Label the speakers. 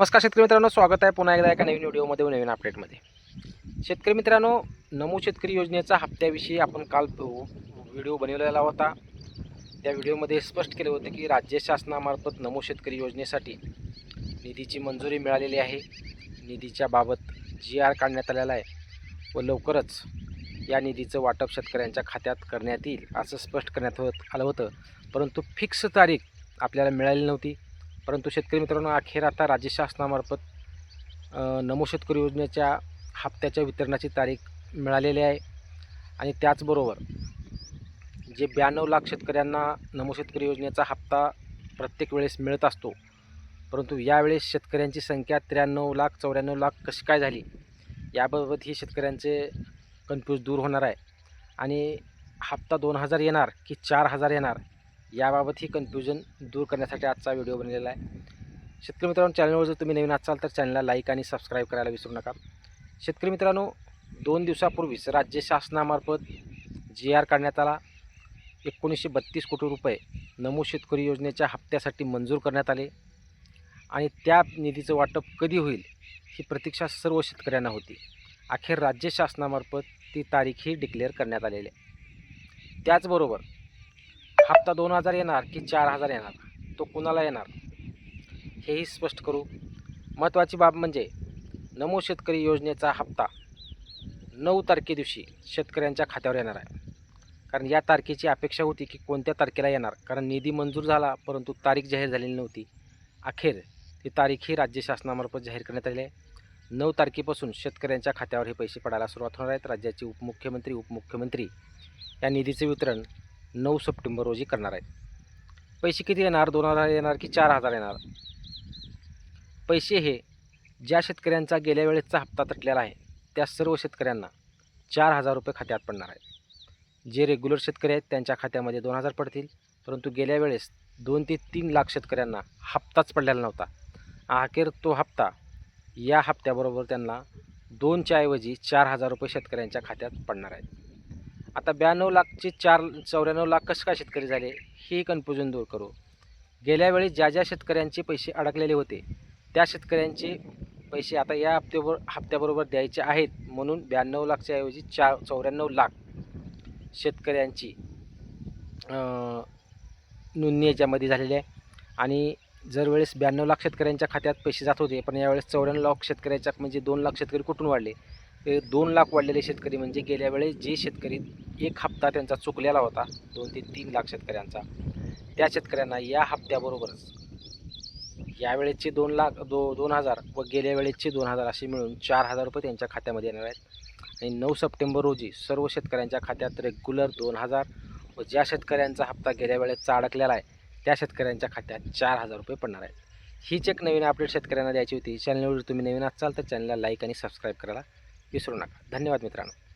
Speaker 1: नमस्कार शेतकरी मित्रांनो स्वागत आहे पुन्हा एकदा एका नवीन व्हिडिओमध्ये व नवीन अपडेटमध्ये शेतकरी मित्रांनो नमो शेतकरी योजनेचा हप्त्याविषयी आपण काल व्हिडिओ बनवलेला होता. त्या व्हिडिओमध्ये स्पष्ट केले होते की राज्य शासनामार्फत नमो शेतकरी योजनेसाठी निधीची मंजुरी मिळालेली आहे. निधीच्या बाबत जी आर काढण्यात आलेला आहे व लवकरच या निधीचं वाटप शेतकऱ्यांच्या खात्यात करण्यात येईल असं स्पष्ट करण्यात होत आलं होतं. परंतु फिक्स तारीख आपल्याला मिळाली नव्हती. परंतु शेतकरी मित्रांनो अखेर आता राज्य शासनामार्फत नमो शेतकरी योजनेच्या हप्त्याच्या वितरणाची तारीख मिळालेली आहे. आणि त्याचबरोबर जे ब्याण्णव लाख शेतकऱ्यांना नमो शेतकरी योजनेचा हप्ता प्रत्येक वेळेस मिळत असतो परंतु यावेळेस शेतकऱ्यांची संख्या त्र्याण्णव लाख चौऱ्याण्णव लाख कशी काय झाली याबाबत ही शेतकऱ्यांचे कन्फ्यूज दूर होणार आहे. आणि हप्ता दोन हजार येणार की चार हजार येणार याबाबत ही कन्फ्युजन दूर करण्यासाठी आजचा व्हिडिओ बनलेला आहे. शेतकरी मित्रांनो चॅनलवर जर तुम्ही नवीन असाल तर चॅनलला लाईक आणि सबस्क्राईब करायला विसरू नका. शेतकरी मित्रांनो दोन दिवसापूर्वीच राज्य शासनामार्फत जी आर काढण्यात आला. एकोणीसशे बत्तीस कोटी रुपये नमो शेतकरी योजनेच्या हप्त्यासाठी मंजूर करण्यात आले. आणि त्या निधीचं वाटप कधी होईल ही प्रतीक्षा सर्व शेतकऱ्यांना होती. अखेर राज्य शासनामार्फत ती तारीखही डिक्लेअर करण्यात आलेली आहे. त्याचबरोबर हप्ता दोन हजार येणार की चार हजार येणार? तो कुणाला येणार? हेही स्पष्ट करू. महत्त्वाची बाब म्हणजे नमो शेतकरी योजनेचा हप्ता नऊ तारखे दिवशी शेतकऱ्यांच्या खात्यावर येणार आहे. कारण या तारखेची अपेक्षा होती की कोणत्या तारखेला येणार? कारण निधी मंजूर झाला परंतु तारीख जाहीर झालेली नव्हती. अखेर ती तारीख ही राज्य शासनामार्फत जाहीर करण्यात आली आहे. नऊ तारखेपासून शेतकऱ्यांच्या खात्यावर हे पैसे पडायला सुरुवात होणार आहेत. राज्याचे उपमुख्यमंत्री उपमुख्यमंत्री या निधीचे वितरण नऊ सप्टेंबर रोजी करणार आहेत. पैसे किती येणार? दोन हजार येणार की चार हजार येणार? पैसे हे ज्या शेतकऱ्यांचा गेल्या वेळेसचा हप्ता तटलेला आहे त्या सर्व शेतकऱ्यांना चार हजार रुपये खात्यात पडणार आहेत. जे रेग्युलर शेतकरी आहेत त्यांच्या खात्यामध्ये दोन हजार पडतील. परंतु गेल्या वेळेस दोन ते तीन लाख शेतकऱ्यांना हप्ताच पडलेला नव्हता. अखेर तो हप्ता या हप्त्याबरोबर त्यांना दोनच्या ऐवजी चार हजार रुपये शेतकऱ्यांच्या खात्यात पडणार आहेत. आता ब्याण्णव लाखचे चार चौऱ्याण्णव लाख कसं काय शेतकरी झाले ही कन्फ्युजन दूर करू. गेल्या वेळी ज्या ज्या शेतकऱ्यांचे पैसे अडकलेले होते त्या शेतकऱ्यांचे पैसे आता या हप्त्यावर हप्त्याबरोबर द्यायचे आहेत म्हणून ब्याण्णव लाखच्या ऐवजी चार चौऱ्याण्णव लाख शेतकऱ्यांची नोंदणी याच्यामध्ये झालेली आहे. आणि जर वेळेस ब्याण्णव लाख शेतकऱ्यांच्या खात्यात पैसे जात होते पण यावेळेस चौऱ्याण्णव लाख शेतकऱ्याच्या म्हणजे दोन लाख शेतकरी कुठून वाढले? ते दोन लाख वाढलेले शेतकरी म्हणजे गेल्या वेळेस जे शेतकरी एक हप्ता त्यांचा चुकलेला होता दोन ते तीन लाख शेतकऱ्यांचा. त्या शेतकऱ्यांना या हप्त्याबरोबरच यावेळेचे दोन लाख दो दोन हजार व गेल्या वेळेचे दोन हजार असे मिळून चार हजार रुपये त्यांच्या खात्यामध्ये येणार आहेत. आणि नऊ सप्टेंबर रोजी सर्व शेतकऱ्यांच्या खात्यात रेग्युलर दोन हजार व ज्या शेतकऱ्यांचा हप्ता गेल्या वेळेचा अडकलेला आहे त्या शेतकऱ्यांच्या खात्यात चार हजार रुपये पडणार आहेत. हीच एक नवीन अपडेट शेतकऱ्यांना द्यायची होती. चॅनलवर तुम्ही नवीन असाल तर चॅनलला लाईक आणि सबस्क्राईब करायला विसरू नका. धन्यवाद मित्रांनो.